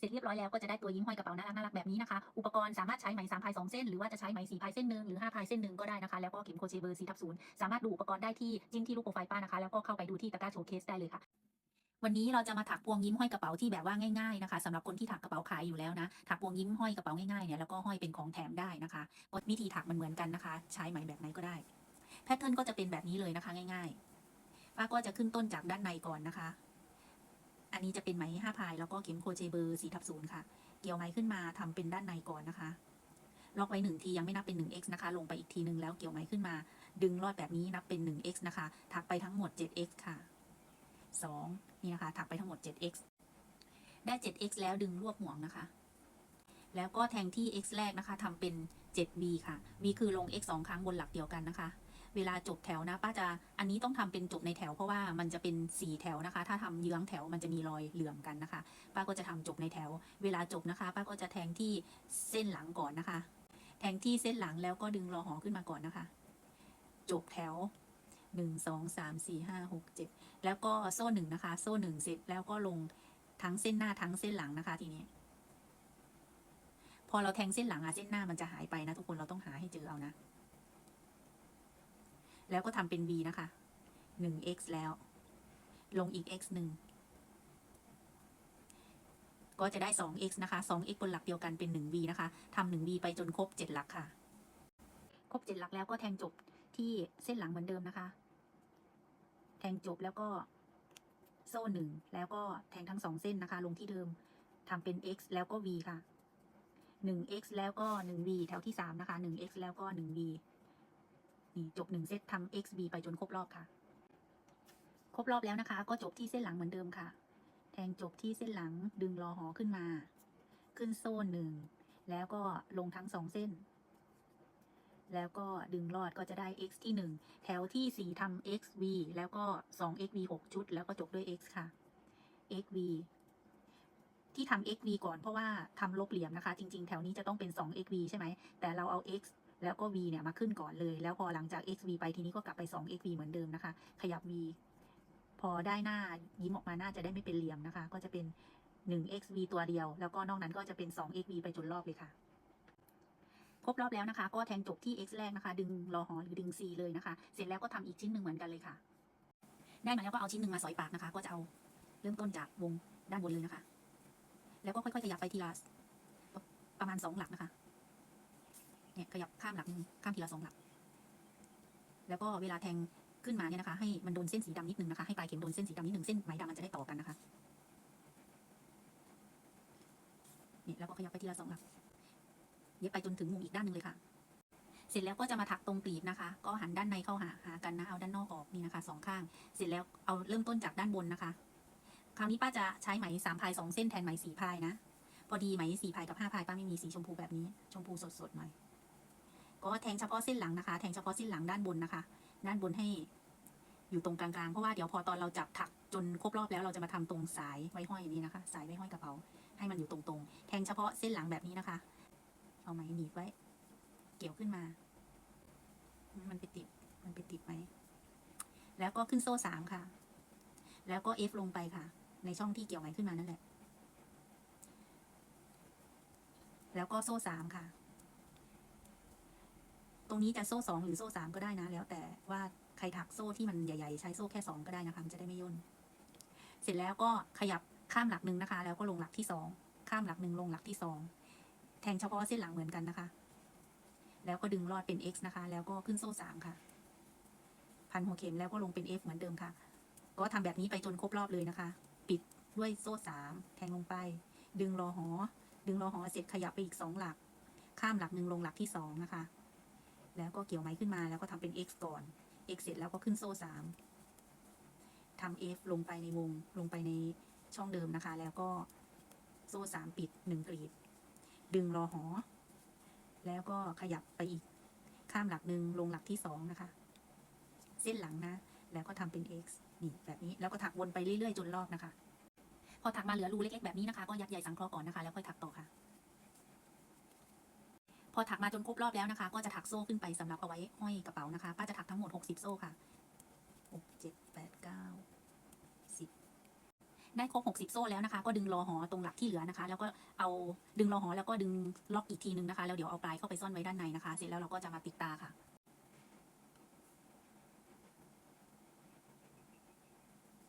เสร็จเรียบร้อยแล้วก็จะได้ตัวยิ้มห้อยกระเป๋าน่ารักน่ารักแบบนี้นะคะ อุปกรณ์สามารถใช้ไหมสามพายสองเส้น หรือว่าจะใช้ไหมสี่พายเส้นหนึ่งหรือห้าพายเส้นหนึ่งก็ได้นะคะ แล้วก็เข็มโคเชเบอร์สีทับศูนย์สามารถดูอุปกรณ์ได้ที่จิ้มที่ลูกโปรไฟล์ป้านะคะ แล้วก็เข้าไปดูที่ตะกร้าโชว์เคสได้เลยค่ะวันนี้เราจะมาถักพวงยิ้มห้อยกระเป๋าที่แบบว่าง่ายๆนะคะสำหรับคนที่ถักกระเป๋าขายอยู่แล้วนะถักพวงยิ้มห้อยกระเป๋าง่ายๆเนี่ยแล้วก็ห้อยเป็นของแถมได้นะคะวิธีถักมันเหมือนกันนะคะ ใช้ไหมแบบไหนก็ได้ แพทเทิร์นก็จะเป็นแบบนี้เลยนะคะง่ายๆป้าก็จะขึ้นต้นจากด้านในก่อนนะคะ อันนี้จะเป็นไหมห้าพาย แล้วก็เข็มโคเจเบอร์สี่ทับศูนย์ค่ะ เกี่ยวไหมขึ้นมาทำเป็นด้านในก่อนนะคะ ล็อกไว้หนึ่งทียังไม่นับเป็น 1x นะคะ ลงไปอีกทีหนึ่งแล้วเกี่ยวไหมขึ้นมา ดึงรอดแบบนี้นับเป็น 1x นะคะ ถักไปทั้งหมด 7x ค่ะ 2 นี่นะคะ ถักไปทั้งหมด 7x ได้ 7x แล้วดึงรวบห่วงนะคะ แล้วก็แทงที่ x แรกนะคะทำเป็น 7b ค่ะ b คือลง x สองครั้งบนหลักเดียวกันนะคะ เวลาจบแถวนะป้าจะอันนี้ต้องทำเป็นจบในแถวเพราะว่ามันจะเป็นสี่แถวนะคะ ถ้าทำเยื้องแถวมันจะมีรอยเหลื่อมกันนะคะ ป้าก็จะทำจบในแถว เวลาจบนะคะ ป้าก็จะแทงที่เส้นหลังก่อนนะคะ แทงที่เส้นหลังแล้วก็ดึงรอหอขึ้นมาก่อนนะคะ จบแถวหนึ่งสองสามสี่ห้าหกเจ็ดแล้วก็โซ่หนึ่งนะคะ โซ่หนึ่งเสร็จแล้วก็ลงทั้งเส้นหน้าทั้งเส้นหลังนะคะทีนี้ พอเราแทงเส้นหลังอะเส้นหน้ามันจะหายไปนะทุกคนเราต้องหาให้เจอเอานะ แล้วก็ทำเป็น v นะคะ 1x แล้ว ลงอีก x หนึ่งก็จะได้ 2x นะคะ 2x บนหลักเดียวกันเป็น 1v นะคะทำ 1v ไปจนครบ 7 หลักค่ะ ครบ 7 หลักแล้วก็แทงจบที่เส้นหลังเหมือนเดิมนะคะ แทงจบแล้วก็โซ่หนึ่งแล้วก็แทงทั้งสองเส้นนะคะ ลงที่เดิมทำเป็น x แล้วก็ v ค่ะ 1x แล้วก็ 1v แถวที่ 3 นะคะ 1x แล้วก็ 1v นี่จบหนึ่งเซตทำ xb ไปจนครบรอบค่ะ ครบรอบแล้วนะคะ ก็จบที่เส้นหลังเหมือนเดิมค่ะ แทงจบที่เส้นหลังดึงรอหอขึ้นมา ขึ้นโซ่หนึ่งแล้วก็ลงทั้งสองเส้น แล้วก็ดึงรอดก็จะได้ x ที่หนึ่งแถวที่สี่ทำ xv แล้วก็สอง xv หกชุด แล้วก็จบด้วย x ค่ะ xv ที่ทำ xv ก่อนเพราะว่าทำลบเหลี่ยมนะคะ จริง ๆ แถวนี้จะต้องเป็น 2 xv ใช่ไหม แต่เราเอา x แล้วก็ v เนี่ยมาขึ้นก่อนเลย แล้วพอหลังจาก xv ไปทีนี้ก็กลับไป 2 xv เหมือนเดิมนะคะ ขยับ v พอได้หน้ายิ้มออกมาหน้าจะได้ไม่เป็นเหลี่ยมนะคะ ก็จะเป็น 1 xv ตัวเดียว แล้วก็นอกนั้นก็จะเป็น 2 xv ไปจนรอบเลยค่ะ ครบรอบแล้วนะคะ ก็แทงจบที่ x แรกนะคะ ดึงรอหอหรือดึง c เลยนะคะ เสร็จแล้วก็ทำอีกชิ้นหนึ่งเหมือนกันเลยค่ะ ได้มาแล้วก็เอาชิ้นหนึ่งมาสอยปากนะคะ ก็จะเอาเริ่มต้นจากวงด้านบนเลยนะคะ แล้วก็ค่อยๆขยับไปทีละประมาณสองหลักนะคะ เนี่ยขยับข้ามหลักนึงข้ามทีละสองหลัก แล้วก็เวลาแทงขึ้นมาเนี่ยนะคะ ให้มันโดนเส้นสีดำนิดนึงนะคะให้ปลายเข็มโดนเส้นสีดำนิดนึงเส้นไหมดำมันจะได้ต่อกันนะคะเนี่ยแล้วก็ขยับไปทีละสองหลักเย็บไปจนถึงมุมอีกด้านหนึ่งเลยค่ะ เสร็จแล้วก็จะมาถักตรงกลีบนะคะ ก็หันด้านในเข้าหาหากันนะเอาด้านนอกออกนี่นะคะสองข้าง เสร็จแล้วเอาเริ่มต้นจากด้านบนนะคะ คราวนี้ป้าจะใช้ไหมสามพายสองเส้นแทนไหมสี่พายนะพอดีไหมสี่พายกับห้าพายป้าไม่มีสีชมพูแบบนี้ ชมพูสดๆหน่อย ก็แทงเฉพาะเส้นหลังนะคะ แทงเฉพาะเส้นหลังด้านบนนะคะ ด้านบนให้อยู่ตรงกลางๆ เพราะว่าเดี๋ยวพอตอนเราจับถักจนครบรอบแล้วเราจะมาทำตรงสายไว้ห้อยอย่างนี้นะคะ สายไว้ห้อยกระเป๋า ให้มันอยู่ตรงๆ แทงเฉพาะเส้นหลังแบบนี้นะคะ เอาไหมหนีบไว้ เกี่ยวขึ้นมา มันไปติด มันไปติดไหม แล้วก็ขึ้นโซ่สามค่ะ แล้วก็เอฟลงไปค่ะ ในช่องที่เกี่ยวไหมขึ้นมานั่นแหละ แล้วก็โซ่สามค่ะ ตรงนี้จะโซ่สองหรือโซ่สามก็ได้นะ แล้วแต่ว่าใครถักโซ่ที่มันใหญ่ๆ ใช้โซ่แค่สองก็ได้นะคะมันจะได้ไม่ย่น เสร็จแล้วก็ขยับข้ามหลักหนึ่งนะคะ แล้วก็ลงหลักที่สองข้ามหลักหนึ่งลงหลักที่สองแทงเฉพาะเส้นหลังเหมือนกันนะคะ แล้วก็ดึงรอดเป็น x นะคะ แล้วก็ขึ้นโซ่สามค่ะ พันหัวเข็มแล้วก็ลงเป็น f เหมือนเดิมค่ะ ก็ทำแบบนี้ไปจนครบรอบเลยนะคะ ปิดด้วยโซ่สามแทงลงไป ดึงรอหอ ดึงรอหอเสร็จขยับไปอีกสองหลัก ข้ามหลักหนึ่งลงหลักที่สองนะคะ แล้วก็เกี่ยวไม้ขึ้นมาแล้วก็ทำเป็น x ก่อน x เสร็จแล้วก็ขึ้นโซ่สามทำ f ลงไปในวงลงไปในช่องเดิมนะคะ แล้วก็โซ่สามปิดหนึ่งกรีด ดึงรอหอ แล้วก็ขยับไปอีกข้ามหลักหนึ่งลงหลักที่สองนะคะ เส้นหลังนะ แล้วก็ทำเป็น x นี่แบบนี้แล้วก็ถักวนไปเรื่อยๆจนรอบนะคะ พอถักมาเหลือรูเล็กๆแบบนี้นะคะ ก็ยัดใยสังเคราะห์ก่อนนะคะ แล้วค่อยถักต่อค่ะ อถักมาจนครบรอบแล้วนะคะ ก็จะถักโซ่ขึ้นไปสำหรับเอาไว้ห้อยกระเป๋านะคะป้าจะถักทั้งหมด 60 โซ่ค่ะ6 7 8 9 10 ได้ครบ 60 โซ่แล้วนะคะ ก็ดึงรอหอตรงหลักที่เหลือนะคะ แล้วก็เอาดึงรอหอแล้วก็ดึงล็อกอีกทีนึงนะคะ แล้วเดี๋ยวเอาปลายเข้าไปซ่อนไว้ด้านในนะคะ เสร็จแล้วเราก็จะมาปิดตาค่ะ